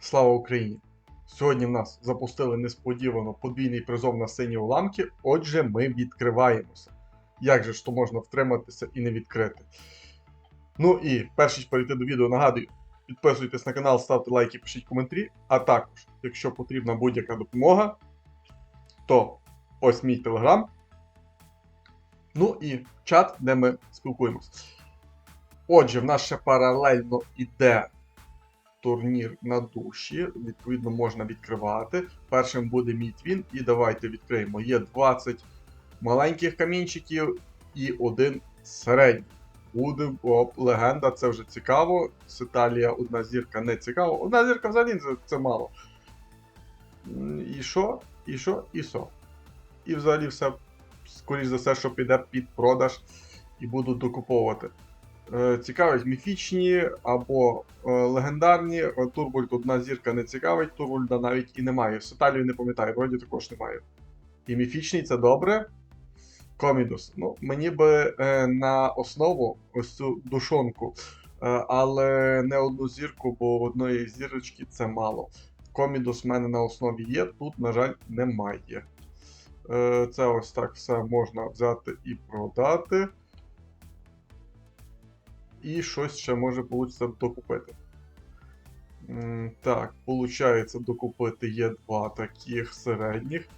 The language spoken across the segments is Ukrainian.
Слава Україні! Сьогодні в нас запустили несподівано подвійний призов на сині уламки, отже, ми відкриваємося. Як же ж то можна втриматися і не відкрити? Ну і перш ніж перейти до відео, нагадую, підписуйтесь на канал, ставте лайки, пишіть коментарі. А також, якщо потрібна будь-яка допомога, то ось мій телеграм. Ну і чат, де ми спілкуємось. Отже, в нас ще паралельно йде турнір на душі. Відповідно, можна відкривати. Першим буде мій твін, і давайте відкриємо. Є 20 маленьких камінчиків і один середній. Буде о, легенда, це вже цікаво. З Італія одна зірка не цікаво. Одна зірка взагалі це мало. І що? І що? І що? І взагалі все, скоріш за все, що піде під продаж і буду докуповувати. Е, Цікавить міфічні або е, легендарні. Е, Турбольд одна зірка не цікавить, Турбольда навіть і немає. Сеталію не пам'ятаю, вроді також немає. І міфічний це добре. Комідус. Ну, мені би на основу ось цю душонку, але не одну зірку, бо одної зірочки це мало. Комідус в мене на основі є, тут, на жаль, немає. Це ось так все можна взяти і продати. І щось ще може вийде докупити. Так, виходить, докупити є два таких середніх.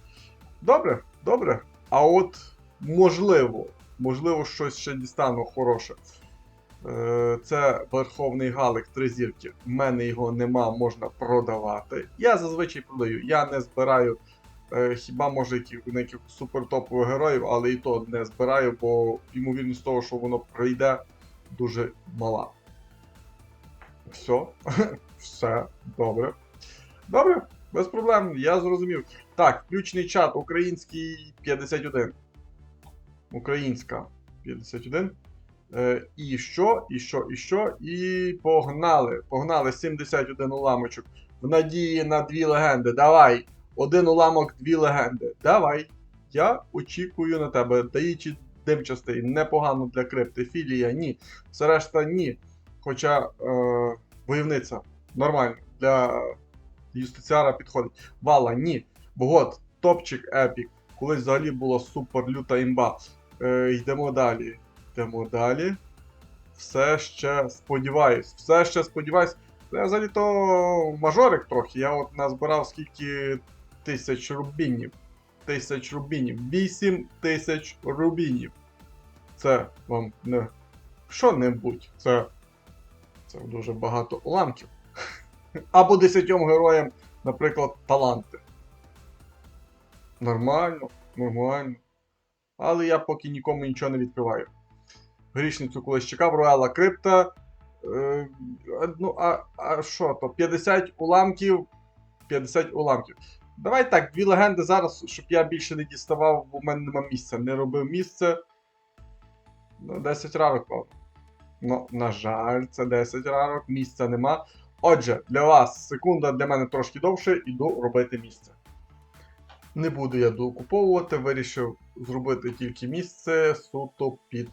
Добре, добре. А от можливо, можливо, щось ще дістану хороше. Е, Це Верховний Галик три зірки. В мене його нема, можна продавати. Я зазвичай продаю. Я не збираю е, хіба може яких, якихось супертопових героїв, але і то не збираю, бо ймовірність того, що воно прийде, дуже мала. Все, все добре. Добре, без проблем, я зрозумів. Так, включений чат український 51. Українська 51. Е, і що, і що, і що? І погнали. Погнали 71 уламочок. В надії на дві легенди. Давай. Один уламок, дві легенди. Давай. Я очікую на тебе. Даючи димчастий, непогано для крипти. Філія, ні. Все решта ні. Хоча е, войовниця нормально. Для юстиціара підходить. Вала, ні. Богот, топчик епік. Колись взагалі була супер люта імба. Е, йдемо далі. Йдемо далі. Все ще сподіваюсь. Все ще сподіваюсь. Я взагалі то мажорик трохи. Я от назбирав скільки тисяч рубінів. Тисяч рубінів. 8 тисяч рубінів. Це вам не що-небудь. Це. Це дуже багато уламків. Або 10 героям, наприклад, таланти. Нормально, нормально. Але я поки нікому нічого не відкриваю. Грішницю колись чекав, Рояла Крипта. Е, ну, а, а що то? 50 уламків. 50 уламків. Давай так, дві легенди зараз, щоб я більше не діставав, бо в мене нема місця. Не робив місце. Ну, 10 рарок, певно. Ну, на жаль, це 10 рарок, місця нема. Отже, для вас секунда, для мене трошки довше, іду робити місце. Не буду я докуповувати, вирішив зробити тільки місце суто під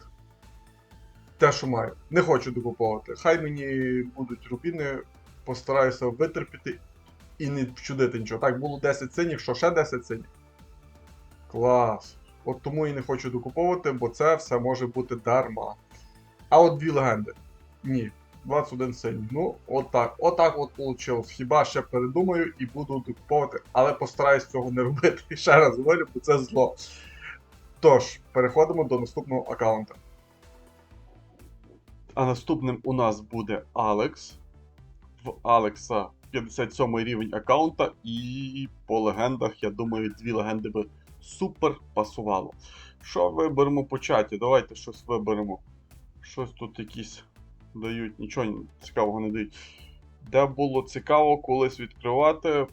те, що маю. Не хочу докуповувати. Хай мені будуть рубіни, постараюся витерпіти і не вчудити нічого. Так, було 10 синіх, що ще 10 синіх? Клас. От тому і не хочу докуповувати, бо це все може бути дарма. А от дві легенди. Ні. 21 синій. Ну, отак. Отак от вийшло. Хіба ще передумаю і буду докуповувати, але постараюсь цього не робити. Ще раз говорю, бо це зло. Тож, переходимо до наступного аккаунта. А наступним у нас буде Алекс. В Алекса 57 рівень аккаунта, і по легендах, я думаю, дві легенди би супер пасувало. Що виберемо по чаті? Давайте щось виберемо. Щось тут якісь дають, нічого цікавого не дають. Де було цікаво колись відкривати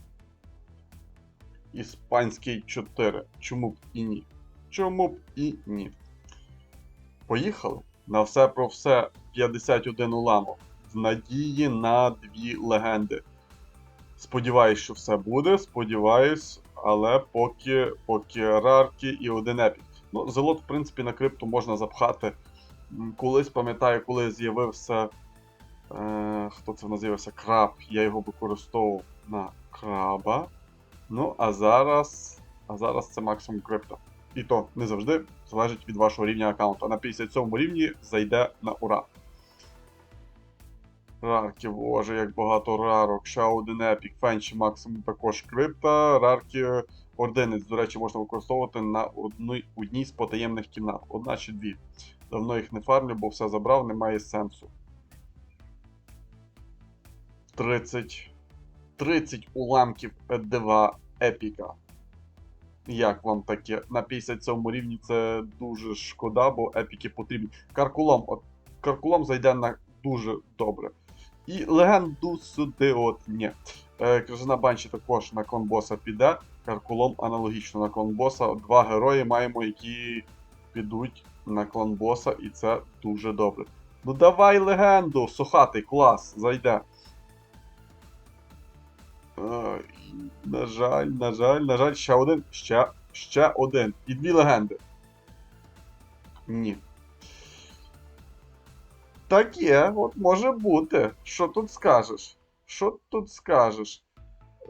Іспанський 4. Чому б і ні? Чому б і ні? Поїхали. На все про все 51 уламок. В надії на дві легенди. Сподіваюсь, що все буде. Сподіваюсь, але поки поки рарки і один епік. Ну, зелот, в принципі, на крипту можна запхати. Колись пам'ятаю, коли з'явився Е, хто це в? Краб. Я його використовував на краба. Ну, а зараз. А зараз це максимум крипто. І то не завжди залежить від вашого рівня аккаунту. На 57 рівні зайде на ура. Рарки, боже, як багато рарок. Ще один епік, фенші максимум також крипта. Рарки ординець, до речі, можна використовувати на одній, одній з потаємних кімнат. Одна чи дві. Давно їх не фармлю, бо все забрав, немає сенсу. 30. 30 уламків Д2 епіка. Як вам таке? На 57 рівні це дуже шкода, бо епіки потрібні. Каркулом, от Каркулом зайде на дуже добре. І легенду сюди от ні. Е, Крижана Банші також на конбоса піде. Каркулом аналогічно на кланбоса. Два герої маємо, які підуть на кланбоса, і це дуже добре. Ну давай легенду! Сухатий клас, зайде. Ай, на жаль, на жаль, на жаль, ще один, ще, ще один. І дві легенди. Ні. Таке, от може бути. Що тут скажеш? Що тут скажеш?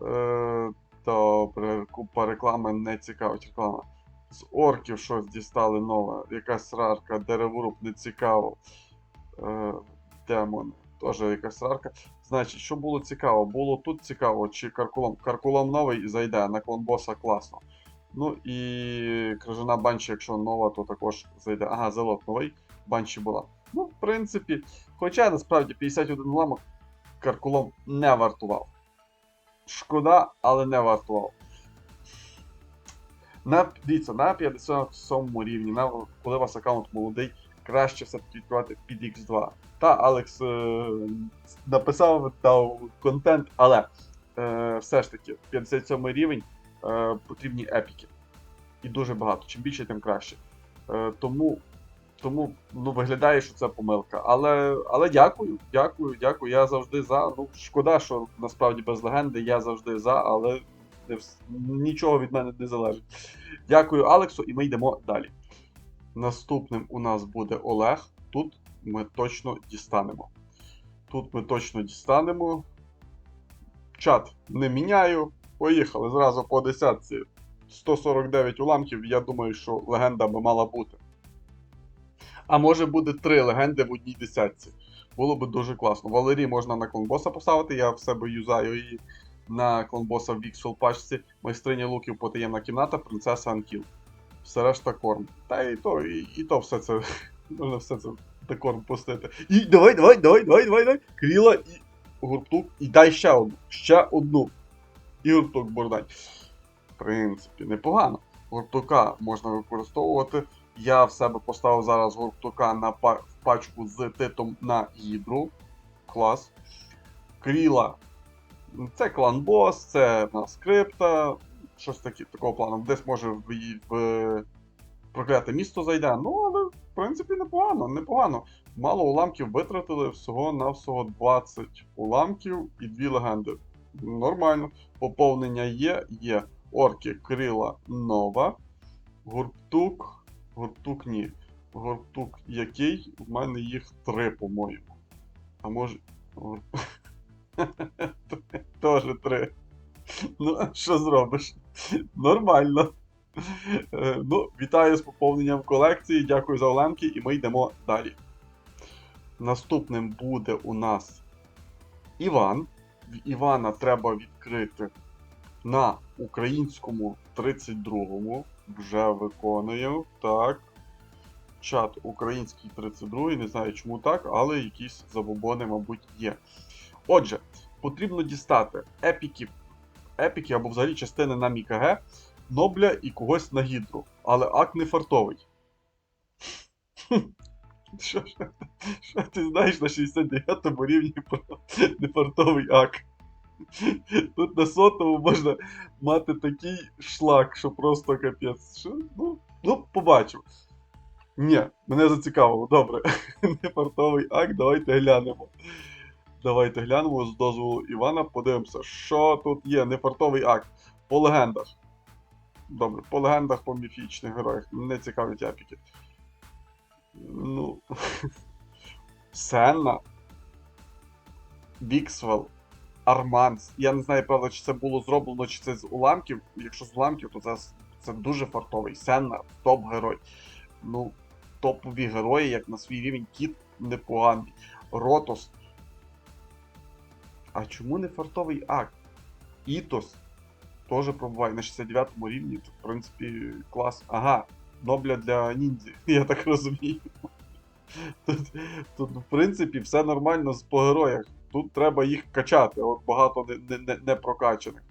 Е, добре, купа реклами не цікавить реклама. З орків щось дістали нове. Якась рарка, дереворуб не цікаво. Е, демон. Теж якась рарка. Значить, що було цікаво? Було тут цікаво, чи каркулом. Каркулом новий зайде, на клон боса класно. Ну і крижана банші, якщо нова, то також зайде. Ага, залот новий, банші була. Ну, в принципі, хоча насправді 51 ламок каркулом не вартував. Шкода, але не вартував. На, дивіться, на 57 рівні, на, коли у вас аккаунт молодий, краще все-таки під X2. Та, Алекс е, написав, дав контент, але е, все ж таки 57 рівень е, потрібні епіки. І дуже багато. Чим більше, тим краще. Е, тому тому ну, виглядає, що це помилка. Але але дякую, дякую, дякую. Я завжди за. Ну, шкода, що насправді без легенди я завжди за, але нічого від мене не залежить. Дякую, Алексу, і ми йдемо далі. Наступним у нас буде Олег. Тут ми точно дістанемо. Тут ми точно дістанемо. Чат не міняю. Поїхали зразу по десятці. 149 уламків, я думаю, що легенда би мала бути. А може буде три легенди в одній десятці. Було би дуже класно. Валерій можна на клонбоса поставити, я в себе юзаю її на клонбоса в Віксел пачці. Майстриня луків потаємна кімната, принцеса Анкіл. Все решта корм. Та і то, і, і то все це. Можна все це на корм пустити. І давай, давай, давай, давай, давай, давай. Кріла і гуртук. І дай ще одну. Ще одну. І гуртук бордай. В принципі, непогано. Гуртука можна використовувати. Я в себе поставив зараз гуртука на па- в пачку з титом на гідру. Клас. Кріла. Це клан бос, це в нас крипта. Щось таке, такого плану. Десь може в, в прокляте місто зайде. Ну, але в принципі непогано, непогано. Мало уламків витратили всього на всього 20 уламків і дві легенди. Нормально. Поповнення є, є. Орки, крила нова. Гуртук. Гуртук ні. Гуртук який? У мене їх три, по-моєму. А може. Тоже три. Ну, що зробиш? Нормально. Е, Ну, вітаю з поповненням колекції. Дякую за оленки, і ми йдемо далі. Наступним буде у нас Іван. В Івана треба відкрити на українському 32-му. Вже виконую. Так. Чат український 32 не знаю чому так, але якісь забобони, мабуть, є. Отже, потрібно дістати епіки, епіки або взагалі частини на Мікаге, Нобля і когось на гідру. Але ак не фартовий. Що, ти знаєш на 69 му рівні про нефартовий ак? Тут на сотому можна мати такий шлак, що просто капець. Що? Ну, ну, побачив. Ні, мене зацікавило. Добре. Нефартовий ак, давайте глянемо. Давайте глянемо з дозволу Івана, подивимося, що тут є. Нефартовий акт. По легендах. Добре, по легендах, по міфічних героях. Не цікавить епіки. Ну. Сенна. Віксвел, Арманс. Я не знаю, правда, чи це було зроблено, чи це з уламків. Якщо з уламків, то це, це дуже фартовий. Сенна, топ-герой. Ну, топові герої, як на свій рівень, кіт непоганий. Ротос. А чому не фартовий акт? Ітос теж пробуває на 69 рівні. То, в принципі, клас. Ага, Нобля для ніндзі, я так розумію. Тут, тут, в принципі, все нормально з по героях. Тут треба їх качати, от багато не, не, не, прокачаних.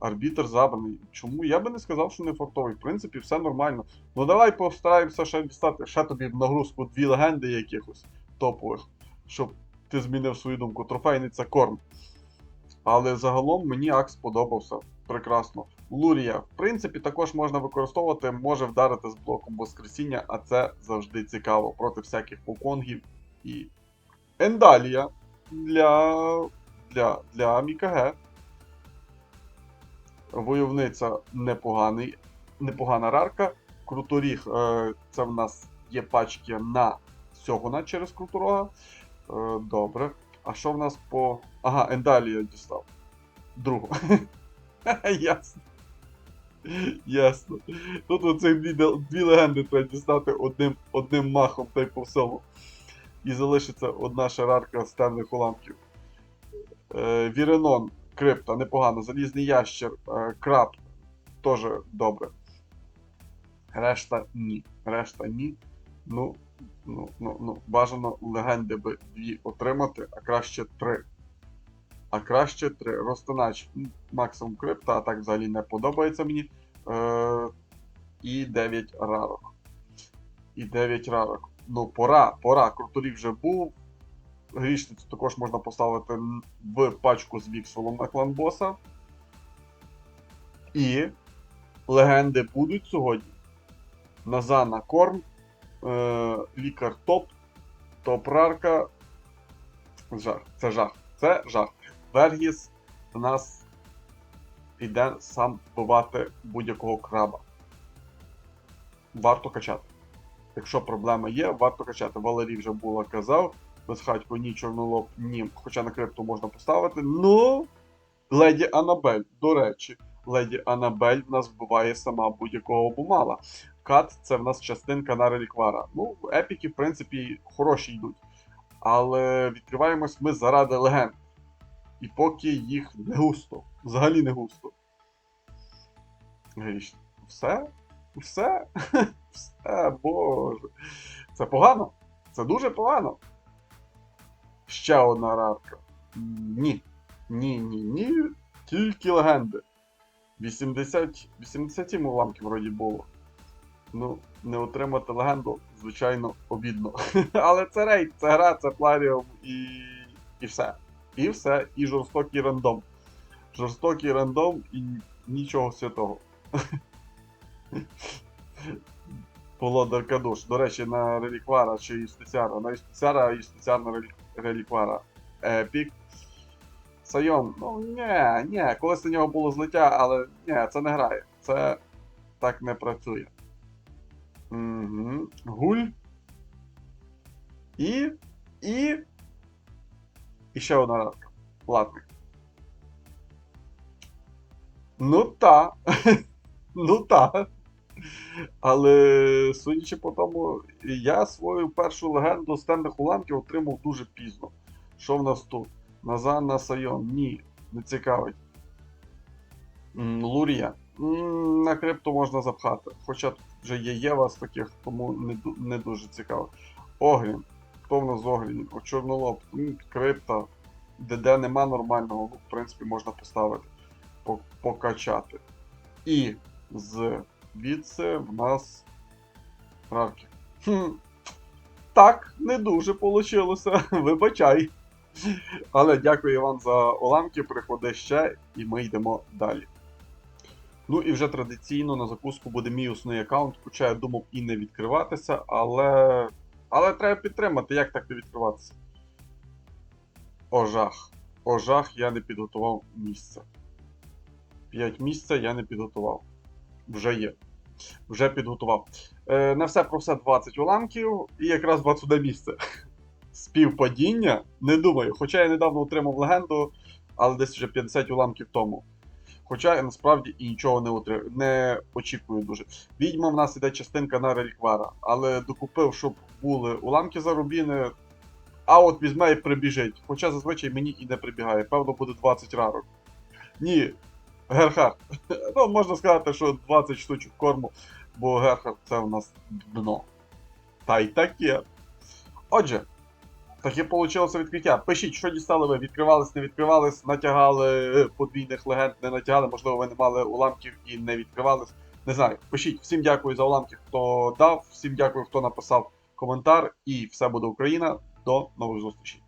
Арбітр забраний. Чому? Я би не сказав, що не фартовий. В принципі, все нормально. Ну давай постараємося ще дістати ще тобі в нагрузку дві легенди якихось топових, щоб ти змінив свою думку. Трофейний це корм. Але загалом мені Акс сподобався. Прекрасно. Лурія, в принципі, також можна використовувати, може вдарити з блоком Воскресіння, а це завжди цікаво проти всяких поконгів і Ендалія для, для, для Мікаге. Войовниця непоганий, непогана рарка. Круторіг е, це в нас є пачки на Сьогуна через Круторога. Е, добре. А що в нас по. Ага, Ендалія дістав. Другу. Ясно. Ясно. Тут оцих дві, легенди треба дістати одним, одним махом та й по. І залишиться одна шарарка з темних уламків. Е, Віренон, крипта, непогано. Залізний ящер, е, краб, теж добре. Решта ні. Решта ні. Ну, ну, ну, ну, бажано легенди би дві отримати, а краще три. А краще три. Розтинач максимум крипта, а так взагалі не подобається мені. Е, і 9 рарок. І 9 рарок. Ну, пора, пора. Круторік вже був. Грішницю також можна поставити в пачку з Вікселом на клан боса. І легенди будуть сьогодні. Назана Корм, е, лікар топ, топ рарка. Жах. Це жах. Це жах. Вергіс у нас піде сам вбивати будь-якого краба. Варто качати. Якщо проблема є, варто качати. Валерій вже було казав. Безхатько ні, чорнолоб, ні. Хоча на крипту можна поставити. Ну, леді Анабель, до речі, леді Анабель в нас вбиває сама будь-якого бумала. Кат це в нас частинка на реліквара. Ну, епіки, в принципі, хороші йдуть. Але відкриваємось ми заради легенд. І поки їх не густо. Взагалі не густо. Все? Все? Все, боже. Це погано? Це дуже погано. Ще одна рарка. Ні. Ні, ні, ні. Тільки легенди. 80. 87 уламків вроді було. Ну, не отримати легенду, звичайно, обідно. Але це рейд, це гра, це пларіум і. і все. І все, і жорстокий рандом. Жорстокий рандом і нічого святого. Володар Кадуш. До речі, на реліквара чи Юстиціара. На Юстиціара Юстиціар на релі- реліквара. Епік. Сайон, ну ні, ні, колись на нього було злиття, але ні, це не грає. Це так не працює. Угу. Гуль. І. І. І ще одна рарка. Латник. Ну та. ну та. Але судячи по тому, я свою першу легенду з темних уламків отримав дуже пізно. Що в нас тут? Назан на Сайон? Ні, не цікавить. Лурія. На крипту можна запхати. Хоча вже є Єва з таких, тому не, не дуже цікаво. Огрін. Хто в нас з Огрін? О, Чорнолоб. Крипта. ДД нема нормального, в принципі, можна поставити. Покачати. І з звідси в нас рарки. Хм. Так, не дуже вийшло. Вибачай. Але дякую вам за уламки, приходи ще, і ми йдемо далі. Ну і вже традиційно на закуску буде мій основний аккаунт, хоча я думав і не відкриватися, але. Але треба підтримати, як так не відкриватися. О, жах. О, жах, я не підготував місце. 5 місця я не підготував. Вже є. Вже підготував. Е, на все про все 20 уламків і якраз 21 місце. Співпадіння? Не думаю. Хоча я недавно отримав легенду, але десь вже 50 уламків тому. Хоча я насправді і нічого не, отри... не очікую дуже. Відьма в нас іде частинка на реліквара, але докупив, щоб були уламки за рубіни, а от візьме і прибіжить. Хоча зазвичай мені і не прибігає. Певно, буде 20 рарок. Ні, Герхард. Ну, можна сказати, що 20 штучок корму, бо Герхард це в нас дно. Та й таке. Отже, таке вийшло відкриття. Пишіть, що дістали ви, відкривались, не відкривались, натягали подвійних легенд, не натягали, можливо, ви не мали уламків і не відкривались. Не знаю. Пишіть. Всім дякую за уламки, хто дав, всім дякую, хто написав коментар. І все буде Україна. До нових зустрічей.